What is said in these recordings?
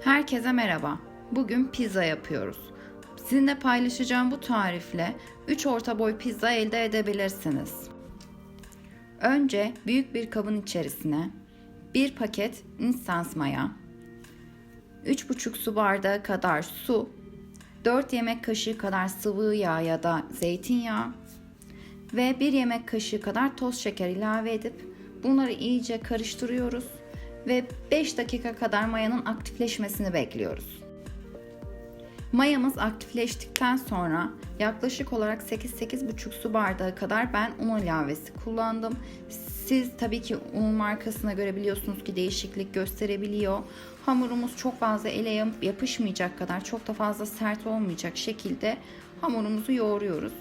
Herkese merhaba. Bugün pizza yapıyoruz. Sizinle paylaşacağım bu tarifle 3 orta boy pizza elde edebilirsiniz. Önce büyük bir kabın içerisine 1 paket instans maya, 3,5 su bardağı kadar su, 4 yemek kaşığı kadar sıvı yağ ya da zeytinyağı ve 1 yemek kaşığı kadar toz şeker ilave edip bunları iyice karıştırıyoruz ve 5 dakika kadar mayanın aktifleşmesini bekliyoruz. Mayamız aktifleştikten sonra yaklaşık olarak 8-8,5 su bardağı kadar ben un ilavesi kullandım. Siz tabii ki un markasına göre biliyorsunuz ki değişiklik gösterebiliyor. Hamurumuz çok fazla ele yapışmayacak kadar çok da fazla sert olmayacak şekilde hamurumuzu yoğuruyoruz.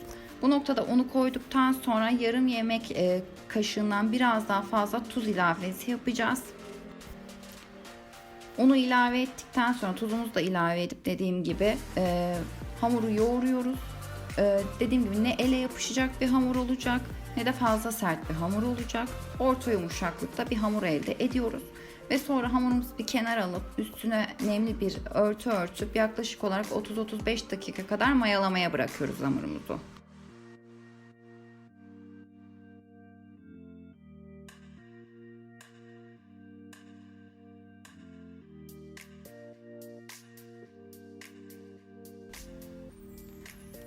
Bu noktada unu koyduktan sonra yarım yemek e, kaşığından biraz daha fazla tuz ilavesi yapacağız. Unu ilave ettikten sonra tuzumuzu da ilave edip dediğim gibi e, hamuru yoğuruyoruz. E, dediğim gibi ne ele yapışacak bir hamur olacak ne de fazla sert bir hamur olacak. Orta yumuşaklıkta bir hamur elde ediyoruz. Ve sonra hamurumuzu bir kenara alıp üstüne nemli bir örtü örtüp yaklaşık olarak 30-35 dakika kadar mayalamaya bırakıyoruz hamurumuzu.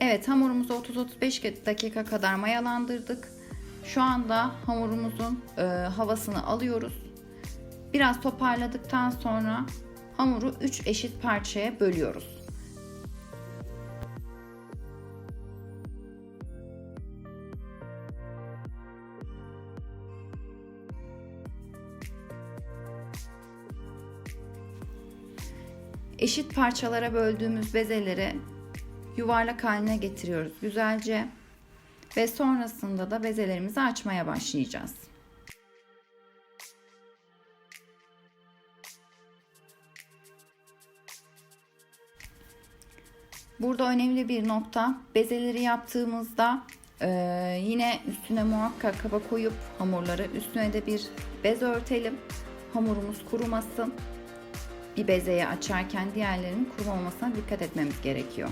Evet hamurumuzu 30-35 dakika kadar mayalandırdık. Şu anda hamurumuzun e, havasını alıyoruz. Biraz toparladıktan sonra hamuru 3 eşit parçaya bölüyoruz. Eşit parçalara böldüğümüz bezeleri yuvarlak haline getiriyoruz güzelce ve sonrasında da bezelerimizi açmaya başlayacağız. Burada önemli bir nokta bezeleri yaptığımızda e, yine üstüne muhakkak kaba koyup hamurları üstüne de bir bez örtelim. Hamurumuz kurumasın. Bir bezeyi açarken diğerlerinin kurumamasına dikkat etmemiz gerekiyor.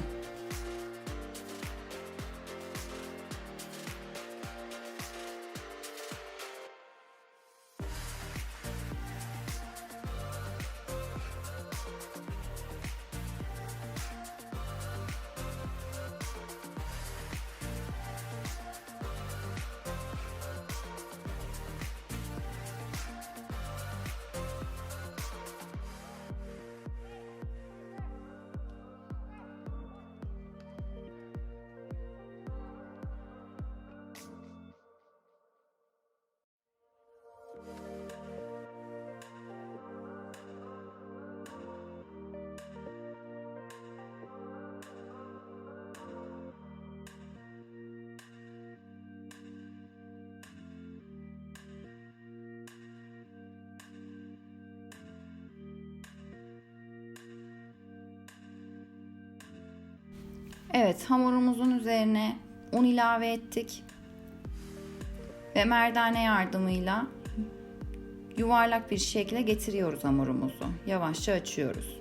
Evet hamurumuzun üzerine un ilave ettik. Ve merdane yardımıyla yuvarlak bir şekilde getiriyoruz hamurumuzu. Yavaşça açıyoruz.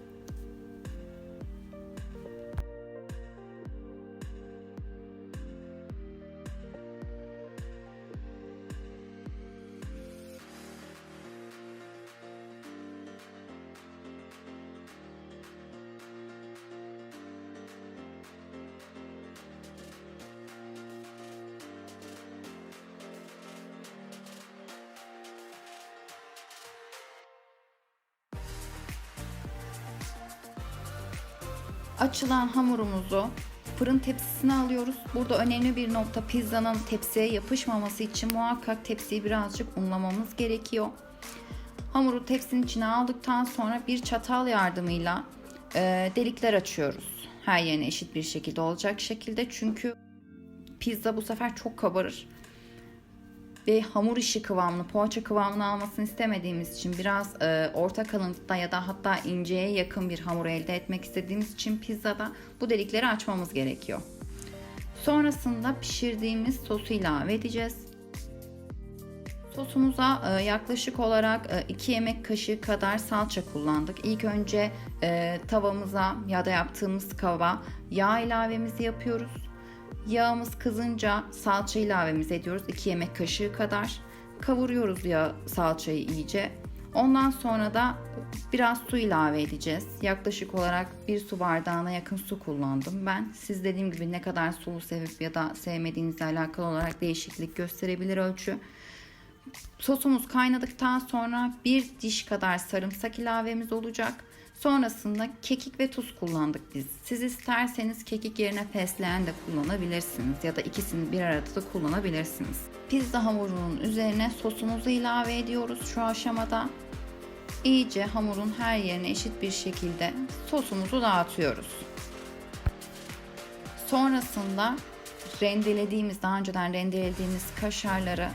Açılan hamurumuzu fırın tepsisine alıyoruz. Burada önemli bir nokta pizzanın tepsiye yapışmaması için muhakkak tepsiyi birazcık unlamamız gerekiyor. Hamuru tepsinin içine aldıktan sonra bir çatal yardımıyla e, delikler açıyoruz. Her yerine eşit bir şekilde olacak şekilde. Çünkü pizza bu sefer çok kabarır ve hamur işi kıvamını, poğaça kıvamını almasını istemediğimiz için biraz e, orta kalınlıkta ya da hatta inceye yakın bir hamur elde etmek istediğimiz için pizzada bu delikleri açmamız gerekiyor. Sonrasında pişirdiğimiz sosu ilave edeceğiz. Sosumuza e, yaklaşık olarak 2 yemek kaşığı kadar salça kullandık. İlk önce e, tavamıza ya da yaptığımız kaba yağ ilavemizi yapıyoruz. Yağımız kızınca salça ilavemizi ediyoruz 2 yemek kaşığı kadar. Kavuruyoruz ya salçayı iyice. Ondan sonra da biraz su ilave edeceğiz. Yaklaşık olarak bir su bardağına yakın su kullandım ben. Siz dediğim gibi ne kadar sulu sevip ya da sevmediğinizle alakalı olarak değişiklik gösterebilir ölçü. Sosumuz kaynadıktan sonra bir diş kadar sarımsak ilavemiz olacak. Sonrasında kekik ve tuz kullandık biz. Siz isterseniz kekik yerine fesleğen de kullanabilirsiniz ya da ikisini bir arada da kullanabilirsiniz. Pizza hamurunun üzerine sosumuzu ilave ediyoruz şu aşamada. İyice hamurun her yerine eşit bir şekilde sosumuzu dağıtıyoruz. Sonrasında rendelediğimiz, daha önceden rendelediğimiz kaşarları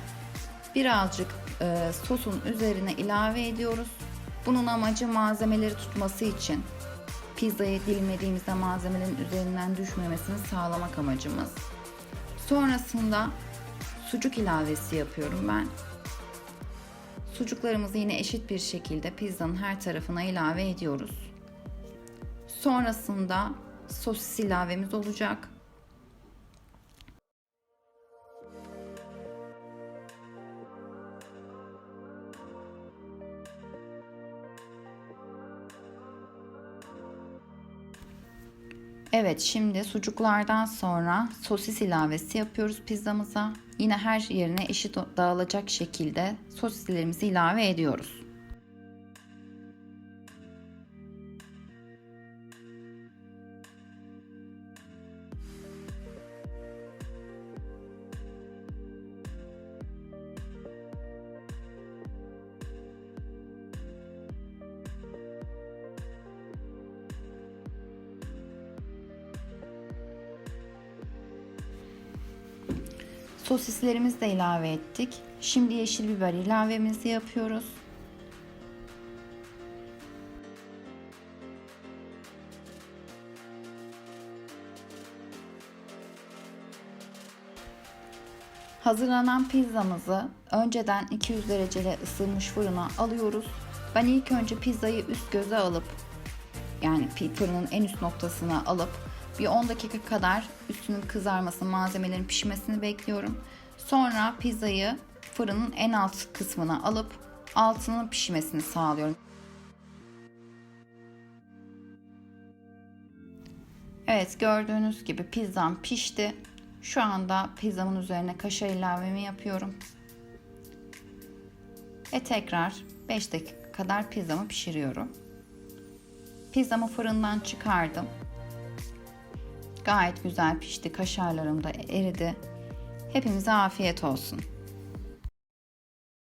birazcık e, sosun üzerine ilave ediyoruz. Bunun amacı malzemeleri tutması için pizzayı dilimlediğimizde malzemelerin üzerinden düşmemesini sağlamak amacımız. Sonrasında sucuk ilavesi yapıyorum ben. Sucuklarımızı yine eşit bir şekilde pizzanın her tarafına ilave ediyoruz. Sonrasında sosis ilavemiz olacak. Evet şimdi sucuklardan sonra sosis ilavesi yapıyoruz pizzamıza. Yine her yerine eşit dağılacak şekilde sosislerimizi ilave ediyoruz. Sosislerimizi de ilave ettik. Şimdi yeşil biber ilavemizi yapıyoruz. Hazırlanan pizzamızı önceden 200 derecede ısınmış fırına alıyoruz. Ben ilk önce pizzayı üst göze alıp yani fırının en üst noktasına alıp bir 10 dakika kadar üstünün kızarmasını, malzemelerin pişmesini bekliyorum. Sonra pizzayı fırının en alt kısmına alıp altının pişmesini sağlıyorum. Evet gördüğünüz gibi pizzam pişti. Şu anda pizzamın üzerine kaşar ilavemi yapıyorum. Ve tekrar 5 dakika kadar pizzamı pişiriyorum. Pizzamı fırından çıkardım. Gayet güzel pişti. Kaşarlarım da eridi. Hepimize afiyet olsun.